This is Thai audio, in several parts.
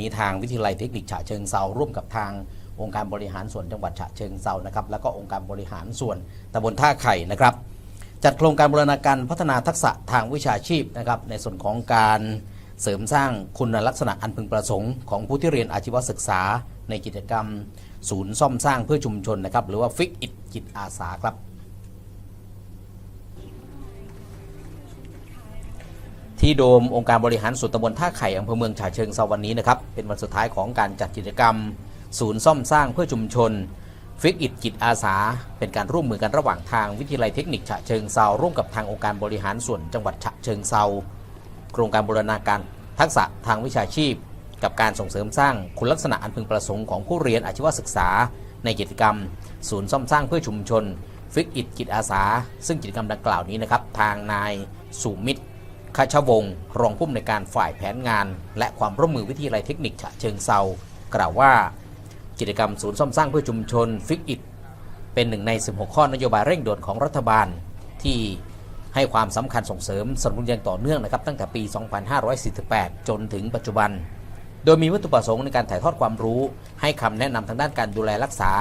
นี้ทางวิทยาลัยเทคนิคฉะเชิงเซาร่วมกับทางองค์การบริหารส่วนจังหวัดฉะเชิงเซานะครับแล้วก็องค์การบริหารส่วนตำบลท่าไข่นะครับ จัดโครงการบูรณาการพัฒนาทักษะทางวิชาชีพนะครับในส่วนของการเสริมสร้างคุณลักษณะอันพึงประสงค์ของผู้ที่เรียนอาชีวศึกษา ในกิจกรรม ศูนย์ซ่อมสร้างเพื่อชุมชนนะครับหรือว่าฟิกอิดจิตอาสาครับ ที่โดมองค์การบริหารส่วนตำบลท่าไข่อำเภอเมืองฉะเชิงเซาวันนี้นะครับเป็นวันสุดท้ายของการจัดกิจกรรม ศูนย์ซ่อมสร้างเพื่อชุมชน ฟิกอิดจิตอาสา เป็นการร่วมมือกันระหว่างทางวิทยาลัยเทคนิคฉะเชิงเซาร่วมกับทางองค์การบริหารส่วนจังหวัดฉะเชิงเซาโครงการบูรณาการทักษะทางวิชาชีพ กับการส่งเสริมสร้างคุณลักษณะอันพึงประสงค์ของผู้เรียนอาชีวศึกษา ในกิจกรรม ศูนย์ซ่อมสร้างเพื่อชุมชน ฟิกอิดจิตอาสา ซึ่งกิจกรรมดังกล่าวนี้นะครับทางนายสุมิตร คชวงศ์รองผู้อำนวยการฝ่ายแผนงาน และความร่วมมือวิทยาลัยเทคนิคฉะเชิงเซากล่าวว่า กิจกรรมศูนย์ซ่อมสร้างเพื่อชุมชนฟิกอิดเป็นหนึ่งใน 16 ข้อนโยบายเร่งด่วนของรัฐบาลที่ให้ความสำคัญส่งเสริมสนับสนุนอย่างต่อเนื่องนะครับตั้งแต่ปี 2548 จนถึงปัจจุบัน โดยมีวัตถุประสงค์ในการถ่ายทอดความรู้ ให้คำแนะนำทางด้านการดูแลรักษา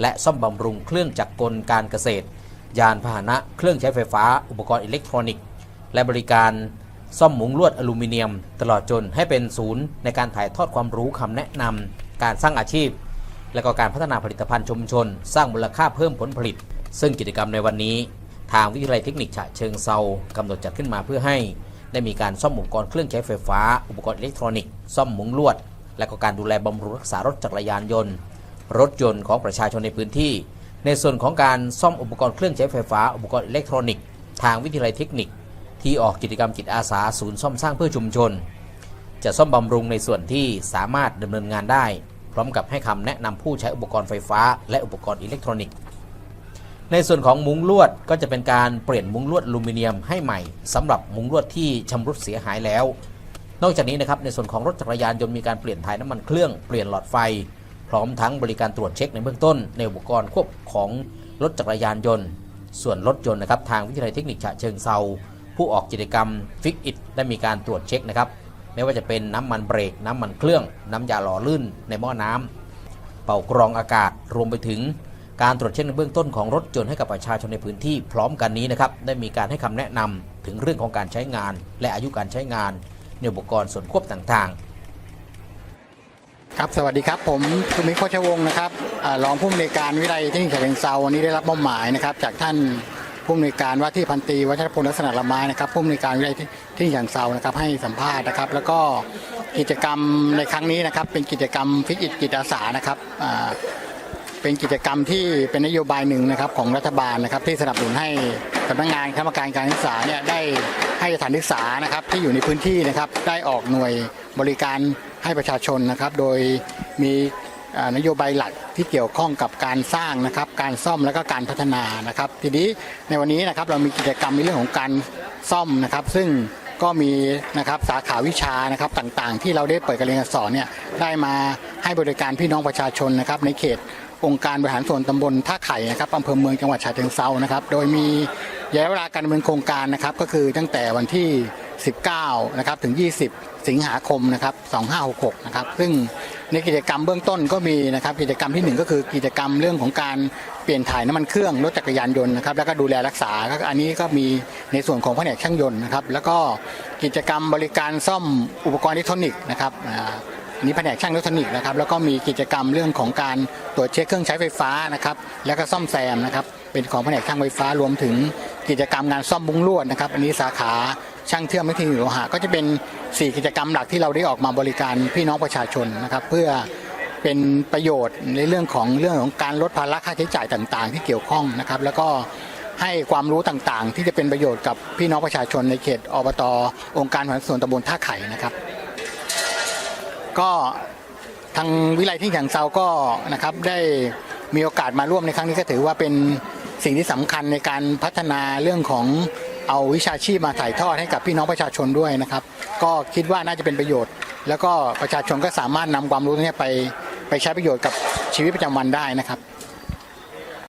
และซ่อมบำรุงเครื่องจักรกลการเกษตร ยานพาหนะ เครื่องใช้ไฟฟ้า อุปกรณ์อิเล็กทรอนิกส์ และบริการซ่อมหมุงลวดอลูมิเนียม ตลอดจนให้เป็นศูนย์ในการถ่ายทอดความรู้คำแนะนำการสร้างอาชีพ และก็การพัฒนาผลิตภัณฑ์ชุมชน สร้างมูลค่าเพิ่มผลผลิต ซึ่งกิจกรรมในวันนี้ ทางวิทยาลัยเทคนิคฉะเชิงเซากำหนดจัดขึ้นมาเพื่อให้ ได้มีการซ่อมอุปกรณ์เครื่องใช้ไฟฟ้า อุปกรณ์อิเล็กทรอนิกส์ซ่อมหมุงลวด และก็การดูแลบำรุงรักษารถจักรยานยนต์ รถยนต์ของประชาชนในพื้นที่ ในส่วนของการซ่อมอุปกรณ์เครื่องใช้ไฟฟ้าอุปกรณ์อิเล็กทรอนิกส์ทางวิทยาลัยเทคนิค ที่ออกกิจกรรมจิตอาสาศูนย์ซ่อมสร้างเพื่อชุมชน จะซ่อมบำรุงในส่วนที่สามารถดำเนินงานได้ พร้อมกับให้คำแนะนำผู้ใช้อุปกรณ์ไฟฟ้า และอุปกรณ์อิเล็กทรอนิกส์ ในส่วนของมุ้งลวดก็จะเป็นการเปลี่ยนมุ้งลวดอลูมิเนียมให้ใหม่สำหรับมุ้งลวดที่ชำรุดเสียหายแล้ว นอกจากนี้นะครับในส่วนของรถจักรยานยนต์มีการเปลี่ยนถ่ายน้ำมันเครื่องเปลี่ยนหลอดไฟ พร้อมทั้งบริการตรวจเช็คในเบื้องต้น ในอุปกรณ์ควบของรถจักรยานยนต์ ส่วนรถยนต์นะครับทางวิทยาลัยเทคนิคฉะเชิงเซา ผู้ออกกิจกรรมฟิกอิ t ได้มีการตรวจเช็คนะครับไม่ว่าจะเป็นน้ำมันเบรก น้ำมันเครื่อง น้ำยาหล่อลื่นในหม้อน้ำเป่ากรองอากาศรวมไปถึงการตรวจเช็คในเบื้องต้นของรถยนต์ให้กับประชาชนในพื้นที่พร้อมกันนี้นะครับได้มีการให้คำแนะนำถึงเรื่องของการใช้งาน และอายุการใช้งานในอุปกรณ์ส่วนควบต่างๆ ครับสวัสดีครับ ผมคุณมิตรโคชวงศ์นะครับรองผู้อำนวยการวิไลเทคนิคฉะเชิงเซาวันนี้ได้รับมอบหมายนะครับจากท่าน ผู้อำนวยการว่าที่พันตีวัชรพลลักษณะละไม้นะครับผู้อำนวยการวิไลเทคนิคฉะเชิงเซานะครับให้สัมภาษณ์นะครับ แล้วก็กิจกรรมในครั้งนี้นะครับ เป็นกิจกรรมฟิกอิตจิตอาสานะครับเป็นกิจกรรมที่เป็นนโยบายหนึ่งนะครับของรัฐบาลนะครับ ที่สนับสนุนให้สำนักงานคณะกรรมการการศึกษาเนี่ยได้ให้สถานศึกษานะครับที่อยู่ในพื้นที่นะครับได้ออกหน่วยบริการให้ประชาชนนะครับ โดยมี นโยบายหลักที่เกี่ยวข้องกับการสร้างนะครับ การซ่อมและก็การพัฒนานะครับ ทีนี้ในวันนี้นะครับเรามีกิจกรรมในเรื่องของการซ่อมนะครับ ซึ่งก็มีนะครับสาขาวิชานะครับต่างๆ ที่เราได้เปิดการเรียนการสอนเนี่ยได้มาให้บริการพี่น้องประชาชนนะครับ ในเขตองค์การบริหารส่วนตำบลท่าไข่นะครับอำเภอเมืองจังหวัดฉะเชิงเซานะครับ โดยมีระยะเวลาการดำเนินโครงการนะครับ ก็คือตั้งแต่วันที่ 19 นะครับ ถึง 20 สิงหาคมนะครับ 2566 นะครับ ซึ่ง ในกิจกรรมเบื้องต้นก็มีนะครับกิจกรรมที่หนึ่งก็คือกิจกรรมเรื่องของการเปลี่ยนถ่ายน้ำมันเครื่องรถจักรยานยนต์นะครับแล้วก็ดูแลรักษาอันนี้ก็มีในส่วนของแผนกช่างยนต์นะครับแล้วก็กิจกรรมบริการซ่อมอุปกรณ์อิเล็กทรอนิกส์นะครับอันนี้แผนกช่างอิเล็กทรอนิกส์นะครับแล้วก็มีกิจกรรมเรื่องของการตรวจเช็คเครื่องใช้ไฟฟ้านะครับแล้วก็ซ่อมแซมนะครับเป็นของแผนกช่างไฟฟ้ารวมถึงกิจกรรมงานซ่อมบุ้งลวดนะครับอันนี้สาขา ช่างเชื่อมไม่ทิ้งโลหะก็จะเป็น 4 กิจกรรมหลักที่เราได้ออกมาบริการพี่น้องประชาชนนะครับ เพื่อเป็นประโยชน์ในเรื่องของเรื่องของการลดภาระค่าใช้จ่ายต่างๆ ที่เกี่ยวข้องนะครับ แล้วก็ให้ความรู้ต่างๆ ที่จะเป็นประโยชน์กับพี่น้องประชาชนในเขตอบตองค์การหารส่วนตำบลท่าไข่นะครับ ก็ทางวิไลที่อย่างเซาก็นะครับได้มีโอกาสมาร่วมในครั้งนี้ก็ถือว่าเป็นสิ่งที่สำคัญในการพัฒนาเรื่องของ เอาวิชาชีพมาถ่ายทอดให้กับพี่น้องประชาชนด้วยนะครับ ก็คิดว่าน่าจะเป็นประโยชน์ แล้วก็ประชาชนก็สามารถนำความรู้นี้ไปไปใช้ประโยชน์กับชีวิตประจำวันได้นะครับ